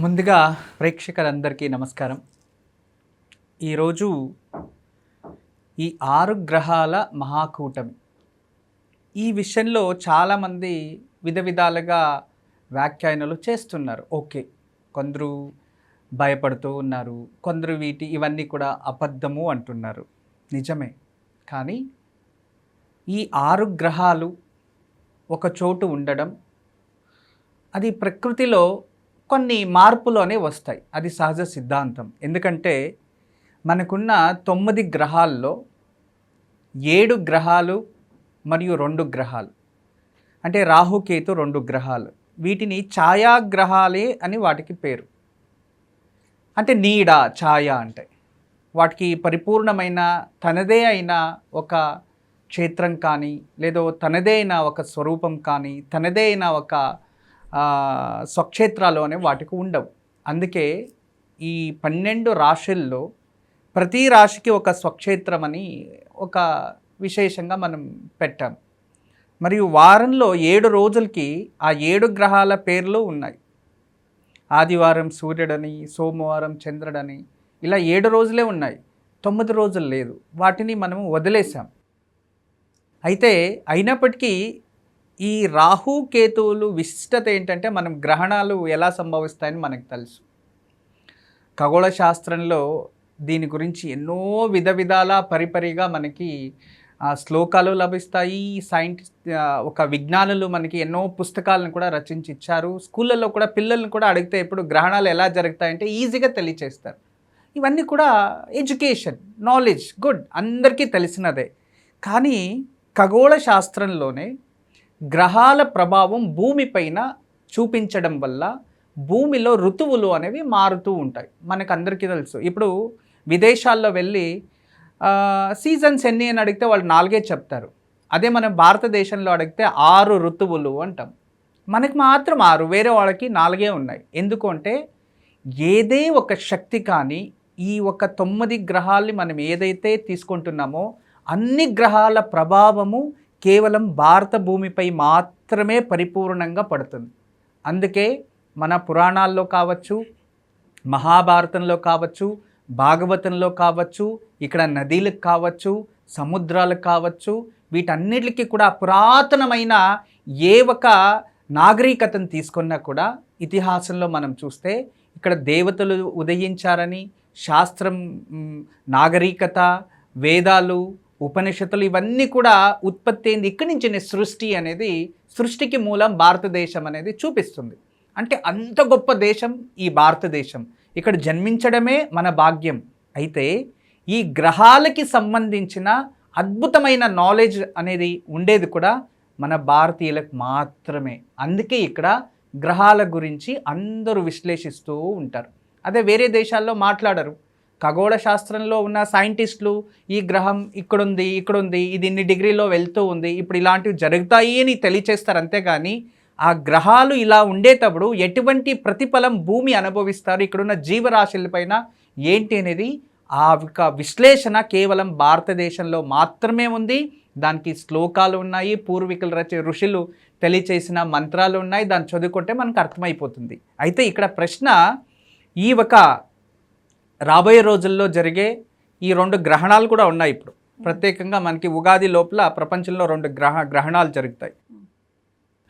ముందుగా ప్రేక్షకులందరికీ నమస్కారం. ఈరోజు ఈ ఆరు గ్రహాల మహాకూటమి. ఈ విషయంలో చాలామంది విధ విధాలుగా వ్యాఖ్యానాలు చేస్తున్నారు. ఓకే కొందరు భయపడుతూ ఉన్నారు. కొందరు వీటి ఇవన్నీ కూడా అబద్ధము అంటున్నారు. నిజమే. కానీ ఈ ఆరు గ్రహాలు ఒక చోటు ఉండడం అది ప్రకృతిలో కొన్ని మార్పులోనే వస్తాయి. అది సహజ సిద్ధాంతం. ఎందుకంటే మనకున్న తొమ్మిది గ్రహాల్లో ఏడు గ్రహాలు మరియు రెండు గ్రహాలు. అంటే రాహుకేతు రెండు గ్రహాలు. వీటిని ఛాయాగ్రహాలే అని వాటికి పేరు. అంటే నీడ ఛాయ అంటే. వాటికి పరిపూర్ణమైన తనదే అయిన ఒక క్షేత్రం కానీ లేదో తనదే అయిన ఒక స్వరూపం కానీ తనదే అయిన ఒక స్వక్షేత్రాలు అనేవి వాటికి ఉండవు. అందుకే ఈ పన్నెండు రాశుల్లో ప్రతి రాశికి ఒక స్వక్షేత్రం అని ఒక విశేషంగా మనం పెట్టాం. మరియు వారంలో ఏడు రోజులకి ఆ ఏడు గ్రహాల పేర్లు ఉన్నాయి. ఆదివారం సూర్యుడని సోమవారం చంద్రుడని ఇలా ఏడు రోజులే ఉన్నాయి. తొమ్మిది రోజులు లేదు. వాటిని మనము వదిలేసాం అయితే అయినప్పటికీ ఈ రాహు కేతువులు విశిష్టత ఏంటంటే మనం గ్రహణాలు ఎలా సంభవిస్తాయని మనకు తెలుసు. ఖగోళ శాస్త్రంలో దీని గురించి ఎన్నో విధ విధాల పరిపరిగా మనకి శ్లోకాలు లభిస్తాయి. సైంటిస్ట్ ఒక విజ్ఞానులు మనకి ఎన్నో పుస్తకాలను కూడా రచించి ఇచ్చారు స్కూళ్ళల్లో కూడా పిల్లల్ని కూడా అడిగితే ఇప్పుడు గ్రహణాలు ఎలా జరుగుతాయంటే ఈజీగా తెలియచేస్తారు. ఇవన్నీ కూడా ఎడ్యుకేషన్ నాలెడ్జ్ గుడ్ అందరికీ తెలిసినదే. కానీ ఖగోళ శాస్త్రంలోనే గ్రహాల ప్రభావం భూమిపైన చూపించడం వల్ల భూమిలో ఋతువులు అనేవి మారుతూ ఉంటాయి. మనకు అందరికీ తెలుసు. ఇప్పుడు విదేశాల్లో వెళ్ళి సీజన్స్ ఎన్ని అని అడిగితే వాళ్ళు నాలుగే చెప్తారు. అదే మనం భారతదేశంలో అడిగితే ఆరు ఋతువులు అంటాం. మనకి మాత్రం ఆరు వేరే వాళ్ళకి నాలుగే ఉన్నాయి. ఎందుకంటే ఏదే ఒక శక్తి కానీ ఈ ఒక తొమ్మిది గ్రహాల్ని మనం ఏదైతే తీసుకుంటున్నామో అన్ని గ్రహాల ప్రభావము కేవలం భారత భూమిపై మాత్రమే పరిపూర్ణంగా పడుతుంది. అందుకే మన పురాణాల్లో కావచ్చు మహాభారతంలో కావచ్చు భాగవతంలో కావచ్చు ఇక్కడ నదీలకు కావచ్చు సముద్రాలకు కావచ్చు వీటన్నిటికీ కూడా పురాతనమైన ఏ ఒక నాగరికతను తీసుకున్నా కూడా ఇతిహాసంలో మనం చూస్తే ఇక్కడ దేవతలు ఉదయించారని శాస్త్రం నాగరికత వేదాలు ఉపనిషత్తులు ఇవన్నీ కూడా ఉత్పత్తి అయింది ఇక్కడి నుంచి సృష్టి అనేది సృష్టికి మూలం భారతదేశం అనేది చూపిస్తుంది. అంటే అంత గొప్ప దేశం ఈ భారతదేశం. ఇక్కడ జన్మించడమే మన భాగ్యం. అయితే ఈ గ్రహాలకి సంబంధించిన అద్భుతమైన నాలెడ్జ్ అనేది ఉండేది కూడా మన భారతీయులకు మాత్రమే. అందుకే ఇక్కడ గ్రహాల గురించి అందరూ విశ్లేషిస్తూ ఉంటారు. అదే వేరే దేశాల్లో మాట్లాడరు. ఖగోళ శాస్త్రంలో ఉన్న సైంటిస్టులు ఈ గ్రహం ఇక్కడుంది ఇక్కడుంది ఇది ఇన్ని డిగ్రీలో వెళ్తూ ఉంది ఇప్పుడు ఇలాంటివి జరుగుతాయి అని తెలియచేస్తారు అంతేగాని ఆ గ్రహాలు ఇలా ఉండేటప్పుడు ఎటువంటి ప్రతిఫలం భూమి అనుభవిస్తారు ఇక్కడున్న జీవరాశులపైన ఏంటి అనేది ఆ యొక్క విశ్లేషణ కేవలం భారతదేశంలో మాత్రమే ఉంది. దానికి శ్లోకాలు ఉన్నాయి పూర్వీకులు రచ ఋషులు తెలియచేసిన మంత్రాలు ఉన్నాయి దాన్ని చదువుకుంటే మనకు అర్థమైపోతుంది. అయితే ఇక్కడ ప్రశ్న ఈ ఒక రాబోయే రోజుల్లో జరిగే ఈ రెండు గ్రహణాలు కూడా ఉన్నాయి ఇప్పుడు. ప్రత్యేకంగా మనకి ఉగాది లోపల ప్రపంచంలో రెండు గ్రహ గ్రహణాలు జరుగుతాయి.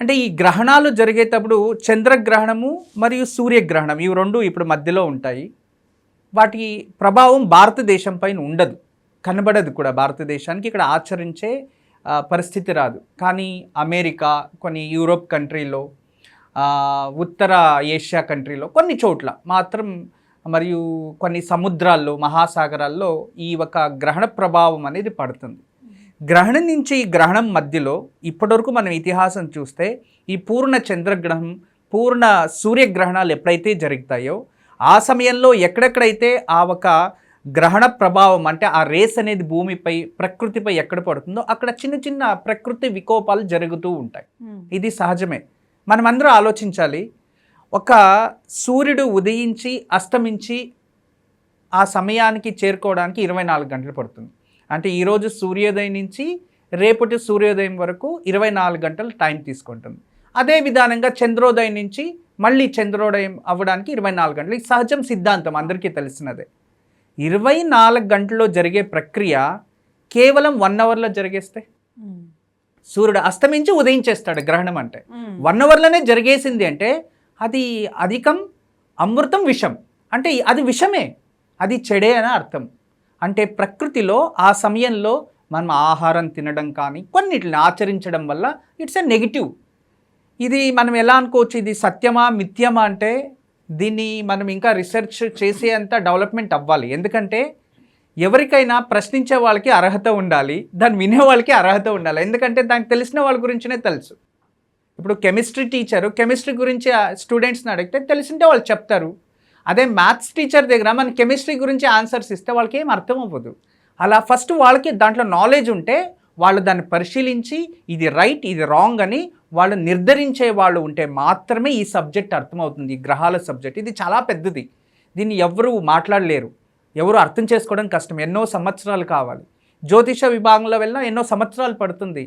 అంటే ఈ గ్రహణాలు జరిగేటప్పుడు చంద్రగ్రహణము మరియు సూర్యగ్రహణం ఇవి రెండు ఇప్పుడు మధ్యలో ఉంటాయి. వాటి ప్రభావం భారతదేశం పైన ఉండదు. కనబడదు కూడా భారతదేశానికి. ఇక్కడ ఆచరించే పరిస్థితి రాదు. కానీ అమెరికా కొన్ని యూరోప్ కంట్రీలో ఉత్తర ఏషియా కంట్రీలో కొన్ని చోట్ల మాత్రం మరియు కొన్ని సముద్రాల్లో మహాసాగరాల్లో ఈ ఒక గ్రహణ ప్రభావం అనేది పడుతుంది. గ్రహణం నుంచి ఈ గ్రహణం మధ్యలో ఇప్పటివరకు మనం ఇతిహాసం చూస్తే ఈ పూర్ణ చంద్రగ్రహణం పూర్ణ సూర్యగ్రహణాలు ఎప్పుడైతే జరుగుతాయో ఆ సమయంలో ఎక్కడెక్కడైతే ఆ ఒక గ్రహణ ప్రభావం అంటే ఆ రేస్ అనేది భూమిపై ప్రకృతిపై ఎక్కడ పడుతుందో అక్కడ చిన్న చిన్న ప్రకృతి వికోపాలు జరుగుతూ ఉంటాయి. ఇది సహజమే. మనమందరం ఆలోచించాలి ఒక సూర్యుడు ఉదయించి అస్తమించి ఆ సమయానికి చేరుకోవడానికి ఇరవై నాలుగు గంటలు పడుతుంది. అంటే ఈరోజు సూర్యోదయం నుంచి రేపటి సూర్యోదయం వరకు ఇరవై నాలుగు గంటలు టైం తీసుకుంటుంది. అదే విధానంగా చంద్రోదయం నుంచి మళ్ళీ చంద్రోదయం అవ్వడానికి ఇరవై నాలుగు గంటలు. ఇది సహజం సిద్ధాంతం అందరికీ తెలిసినదే. ఇరవై నాలుగు గంటల్లో జరిగే ప్రక్రియ కేవలం వన్ అవర్లో జరిగేస్తే? సూర్యుడు అస్తమించి ఉదయించేస్తాడు గ్రహణం అంటే. వన్ అవర్లోనే జరిగేసింది అంటే అది అధికం అమృతం విషం. అంటే అది విషమే. అది చెడే అని అర్థం. అంటే ప్రకృతిలో ఆ సమయంలో మనం ఆహారం తినడం కానీ కొన్నిటిని ఆచరించడం వల్ల ఇట్స్ ఎ నెగిటివ్. ఇది మనం ఎలా అనుకోవచ్చు? ఇది సత్యమా మిథ్యమా అంటే దీన్ని మనం ఇంకా రీసెర్చ్ చేసేంత డెవలప్మెంట్ అవ్వాలి. ఎందుకంటే ఎవరికైనా ప్రశ్నించే వాళ్ళకి అర్హత ఉండాలి. దాన్ని వినే వాళ్ళకి అర్హత ఉండాలి. ఎందుకంటే దానికి తెలిసిన వాళ్ళ గురించినే తెలుసు. ఇప్పుడు కెమిస్ట్రీ టీచరు కెమిస్ట్రీ గురించి స్టూడెంట్స్ని అడిగితే తెలిసింటే వాళ్ళు చెప్తారు. అదే మ్యాథ్స్ టీచర్ దగ్గర మన కెమిస్ట్రీ గురించి ఆన్సర్స్ ఇస్తే వాళ్ళకి ఏం అర్థం అవ్వదు. అలా ఫస్ట్ వాళ్ళకి దాంట్లో నాలెడ్జ్ ఉంటే వాళ్ళు దాన్ని పరిశీలించి ఇది రైట్ ఇది రాంగ్ అని వాళ్ళు నిర్ధరించే వాళ్ళు ఉంటే మాత్రమే ఈ సబ్జెక్ట్ అర్థమవుతుంది ఈ గ్రహాల సబ్జెక్ట్ ఇది చాలా పెద్దది. దీన్ని ఎవరు మాట్లాడలేరు. ఎవరు అర్థం చేసుకోవడం కష్టం. ఎన్నో సంవత్సరాలు కావాలి. జ్యోతిష విభాగంలో వెళ్ళినా ఎన్నో సంవత్సరాలు పడుతుంది.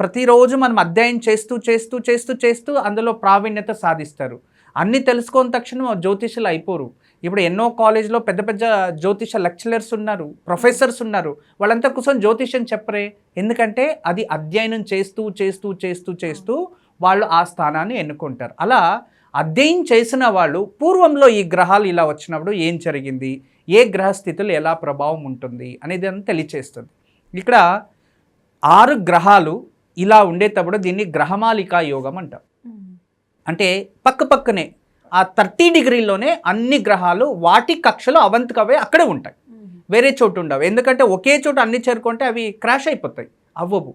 ప్రతిరోజు మనం అధ్యయనం చేస్తూ చేస్తూ చేస్తూ చేస్తూ అందులో ప్రావీణ్యత సాధిస్తారు. అన్నీ తెలుసుకున్న తక్షణం జ్యోతిషులు అయిపోరు. ఇప్పుడు ఎన్నో కాలేజ్లో పెద్ద పెద్ద జ్యోతిష లెక్చరర్స్ ఉన్నారు ప్రొఫెసర్స్ ఉన్నారు. వాళ్ళంతా కూర్చొని జ్యోతిషం చెప్పరే. ఎందుకంటే అది అధ్యయనం చేస్తూ చేస్తూ చేస్తూ చేస్తూ వాళ్ళు ఆ స్థానాన్ని ఎన్నుకుంటారు. అలా అధ్యయనం చేసిన వాళ్ళు పూర్వంలో ఈ గ్రహాలు ఇలా వచ్చినప్పుడు ఏం జరిగింది? ఏ గ్రహస్థితులు ఎలా ప్రభావం ఉంటుంది? అనేది అని తెలియచేస్తుంది. ఇక్కడ ఆరు గ్రహాలు ఇలా ఉండేటప్పుడు దీన్ని గ్రహమాలికా యోగం అంటాం. అంటే పక్క పక్కనే ఆ థర్టీ డిగ్రీలోనే అన్ని గ్రహాలు వాటి కక్షలో అవంతికవే అక్కడే ఉంటాయి. వేరే చోటు ఉండవు. ఎందుకంటే ఒకే చోట అన్ని చేరుకుంటే అవి క్రాష్ అయిపోతాయి అవ్వవు.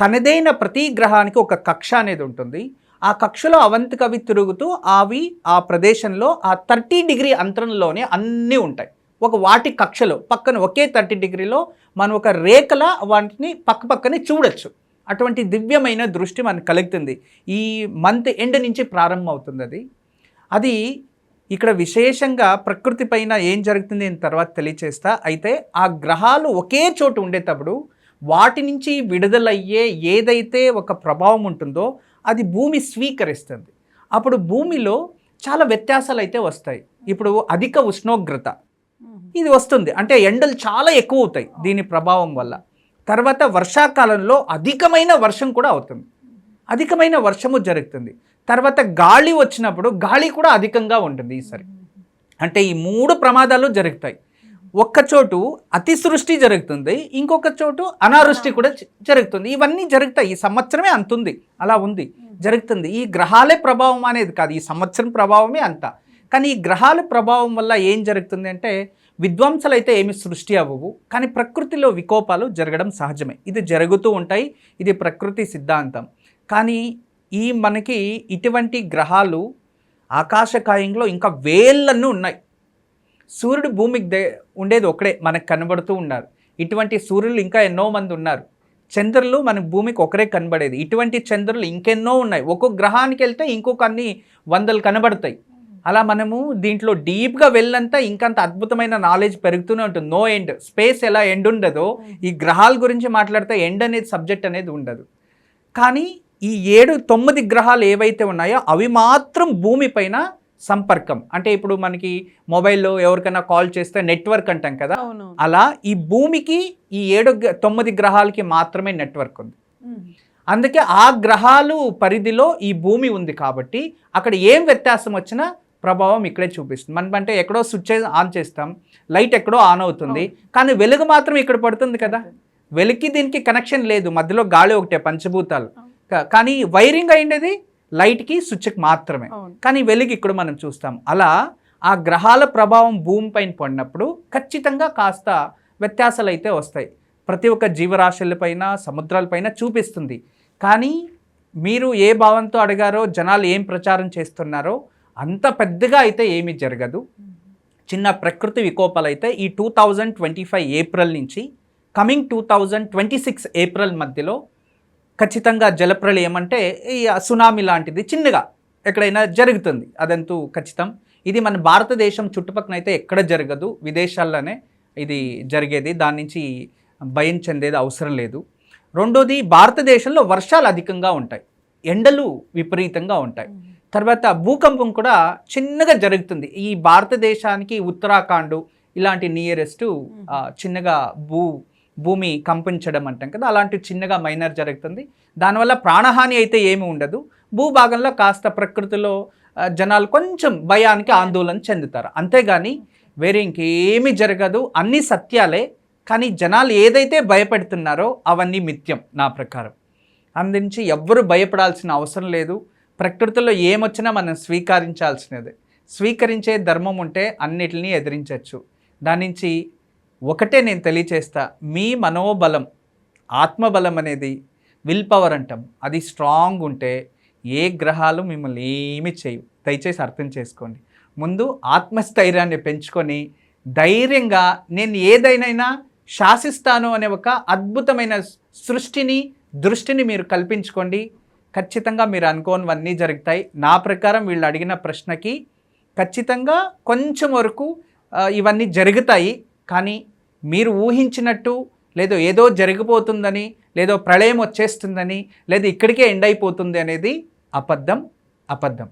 తనదైన ప్రతి గ్రహానికి ఒక కక్ష అనేది ఉంటుంది. ఆ కక్షలో అవంతికవి తిరుగుతూ అవి ఆ ప్రదేశంలో ఆ థర్టీ డిగ్రీ అంతరంలోనే అన్నీ ఉంటాయి. ఒక వాటి కక్షలో పక్కన ఒకే థర్టీ డిగ్రీలో మనం ఒక రేఖల వాటిని పక్క పక్కనే చూడొచ్చు. అటువంటి దివ్యమైన దృష్టి మనకు కలుగుతుంది. ఈ మంత్ ఎండ్ నుంచి ప్రారంభం అవుతుంది అది. అది ఇక్కడ విశేషంగా ప్రకృతి పైన ఏం జరుగుతుంది అని తర్వాత తెలియచేస్తా. అయితే ఆ గ్రహాలు ఒకే చోటు ఉండేటప్పుడు వాటి నుంచి విడుదలయ్యే ఏదైతే ఒక ప్రభావం ఉంటుందో అది భూమి స్వీకరిస్తుంది. అప్పుడు భూమిలో చాలా వ్యత్యాసాలు అయితే వస్తాయి. ఇప్పుడు అధిక ఉష్ణోగ్రత. ఇది వస్తుంది. అంటే ఎండలు చాలా ఎక్కువ అవుతాయి దీని ప్రభావం వల్ల. తర్వాత వర్షాకాలంలో అధికమైన వర్షం కూడా అవుతుంది. అధికమైన వర్షము జరుగుతుంది. తర్వాత గాలి వచ్చినప్పుడు గాలి కూడా అధికంగా ఉంటుంది ఈసారి. అంటే ఈ మూడు ప్రమాదాలు జరుగుతాయి. ఒక్కచోటు అతిసృష్టి జరుగుతుంది ఇంకొక చోటు అనావృష్టి కూడా జరుగుతుంది. ఇవన్నీ జరుగుతాయి. ఈ సంవత్సరమే అంతుంది. అలా ఉంది. జరుగుతుంది. ఈ గ్రహాలే ప్రభావం అనేది కాదు. ఈ సంవత్సరం ప్రభావమే అంత. కానీ ఈ గ్రహాల ప్రభావం వల్ల ఏం జరుగుతుంది అంటే విద్వాంసలైతే అయితే ఏమి సృష్టి అవ్వవు కానీ ప్రకృతిలో వికోపాలు జరగడం సహజమే. ఇది జరుగుతూ ఉంటాయి ఇది ప్రకృతి సిద్ధాంతం. కానీ ఈ మనకి ఇటువంటి గ్రహాలు ఆకాశకాయంలో ఇంకా వేళ్ళను ఉన్నాయి. సూర్యుడు భూమికి దే ఉండేది ఒకడే మనకు కనబడుతూ ఉన్నారు. ఇటువంటి సూర్యులు ఇంకా ఎన్నో మంది ఉన్నారు. చంద్రులు మన భూమికి ఒకరే కనబడేది. ఇటువంటి చంద్రులు ఇంకెన్నో ఉన్నాయి. ఒక్కొక్క గ్రహానికి వెళ్తే ఇంకొక అన్ని వందలు కనబడతాయి. అలా మనము దీంట్లో డీప్గా వెళ్ళంతా ఇంకంత అద్భుతమైన నాలెడ్జ్ పెరుగుతూనే ఉంటుంది. No end. స్పేస్ ఎలా ఎండ్ ఉండదో ఈ గ్రహాల గురించి మాట్లాడితే ఎండ్ అనేది సబ్జెక్ట్ అనేది ఉండదు. కానీ ఈ ఏడు తొమ్మిది గ్రహాలు ఏవైతే ఉన్నాయో అవి మాత్రం భూమిపైన సంపర్కం. అంటే ఇప్పుడు మనకి మొబైల్లో ఎవరికైనా కాల్ చేస్తే నెట్వర్క్ అంటాం కదా? అలా ఈ భూమికి ఈ ఏడు తొమ్మిది గ్రహాలకి మాత్రమే నెట్వర్క్ ఉంది. అందుకే ఆ గ్రహాలు పరిధిలో ఈ భూమి ఉంది కాబట్టి అక్కడ ఏం వ్యత్యాసం వచ్చినా ప్రభావం ఇక్కడే చూపిస్తుంది. మనం అంటే ఎక్కడో స్విచ్ ఆన్ చేస్తాం. లైట్ ఎక్కడో ఆన్ అవుతుంది. కానీ వెలుగు మాత్రం ఇక్కడ పడుతుంది కదా. వెలుగుకి దీనికి కనెక్షన్ లేదు. మధ్యలో గాలి ఒకటే పంచభూతాలు. కానీ వైరింగ్ అయిండేది లైట్కి స్విచ్కి మాత్రమే. కానీ వెలుగు ఇక్కడ మనం చూస్తాం. అలా ఆ గ్రహాల ప్రభావం భూమిపైన పడినప్పుడు ఖచ్చితంగా కాస్త వ్యత్యాసాలు అయితే వస్తాయి. ప్రతి ఒక్క జీవరాశులపైన సముద్రాలపైన చూపిస్తుంది. కానీ మీరు ఏ భావంతో అడిగారో జనాలు ఏం ప్రచారం చేస్తున్నారో అంత పెద్దగా అయితే ఏమీ జరగదు. చిన్న ప్రకృతి వికోపాలు అయితే ఈ two thousand twenty five April నుంచి coming two thousand twenty six April మధ్యలో ఖచ్చితంగా జలప్రలయం అంటే ఈ సునామీ లాంటిది చిన్నగా ఎక్కడైనా జరుగుతుంది. అదంతూ ఖచ్చితం. ఇది మన భారతదేశం చుట్టుపక్కల అయితే ఎక్కడ జరగదు. విదేశాల్లోనే ఇది జరిగేది. దాని నుంచి భయం చెందేది అవసరం లేదు. రెండోది భారతదేశంలో వర్షాలు అధికంగా ఉంటాయి. ఎండలు విపరీతంగా ఉంటాయి. తర్వాత భూకంపం కూడా చిన్నగా జరుగుతుంది. ఈ భారతదేశానికి ఉత్తరాఖండ్ ఇలాంటి నియరెస్ట్ చిన్నగా భూ భూమి కంపించడం అంటాం కదా అలాంటి చిన్నగా మైనర్ జరుగుతుంది. దానివల్ల ప్రాణహాని అయితే ఏమి ఉండదు. భూభాగంలో కాస్త ప్రకృతిలో జనాలు కొంచెం భయానికి ఆందోళన చెందుతారు. అంతేగాని వేరే ఇంకేమీ జరగదు. అన్నీ సత్యాలే. కానీ జనాలు ఏదైతే భయపెడుతున్నారో అవన్నీ మిథ్యం నా ప్రకారం. అందించి ఎవ్వరు భయపడాల్సిన అవసరం లేదు. ప్రకృతిలో ఏమొచ్చినా మనం స్వీకరించాల్సినదే. స్వీకరించే ధర్మం ఉంటే అన్నిటినీ ఎదిరించవచ్చు దాని నుంచి ఒకటే నేను తెలియచేస్తా. మీ మనోబలం ఆత్మబలం అనేది విల్ పవర్ అంటాం. అది స్ట్రాంగ్ ఉంటే ఏ గ్రహాలు మిమ్మల్ని ఏమి చేయవు. దయచేసి అర్థం చేసుకోండి. ముందు ఆత్మస్థైర్యాన్ని పెంచుకొని ధైర్యంగా నేను ఏదైనా శాసిస్తాను అనే ఒక అద్భుతమైన సృష్టిని దృష్టిని మీరు కల్పించుకోండి. ఖచ్చితంగా మీరు అనుకోనివన్నీ జరుగుతాయి. నా ప్రకారం వీళ్ళు అడిగిన ప్రశ్నకి ఖచ్చితంగా కొంచెం వరకు ఇవన్నీ జరుగుతాయి. కానీ మీరు ఊహించినట్టు లేదో ఏదో జరిగిపోతుందని లేదో ప్రళయం వచ్చేస్తుందని లేదా ఇక్కడికే ఎండ్ అయిపోతుంది అనేది అబద్ధం అబద్ధం.